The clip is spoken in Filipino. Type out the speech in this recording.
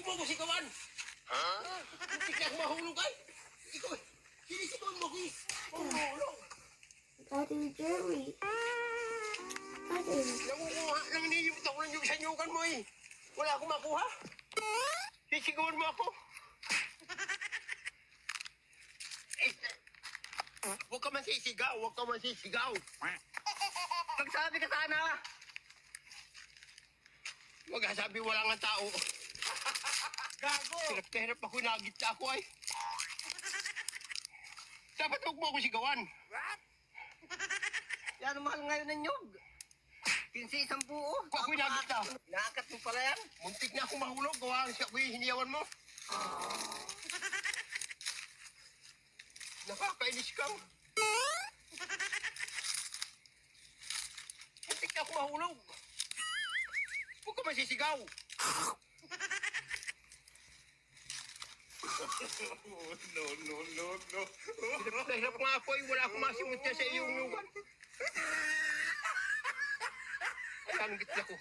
ko sigawan. Ha? Muntik na ako mahulog ay. Ikaw, sinisigawan mo ko eh. Mahulog. Daddy Jerry. Daddy. Nangunguha lang niyong ako lang yung sanyugan mo eh. Wala akong makuha. Sisigawan mo ako. Eh, huwag ka man sisigaw, huwag ka man sisigaw. Magsabi ka sana. Huwag ka sabi wala nga tao. Gago! Hirap na hirap ako, nagitla ako ay. Dapat huwag mo ako sigawan. Yan ang mahal ngayon ng nyog. Pinsi isang buo. Kung ako'y nagita. Naakat mo pala yan. Muntik na ako mahulog, gawa siya ko hiniyawan mo. Nakakainis ka. Muntik na ako mahulog. Huwag ka masisigaw. No, no, no, no. Hirap na nga ako eh. Wala akong masimot sa iyong yugan. Ay, ang gitna ko.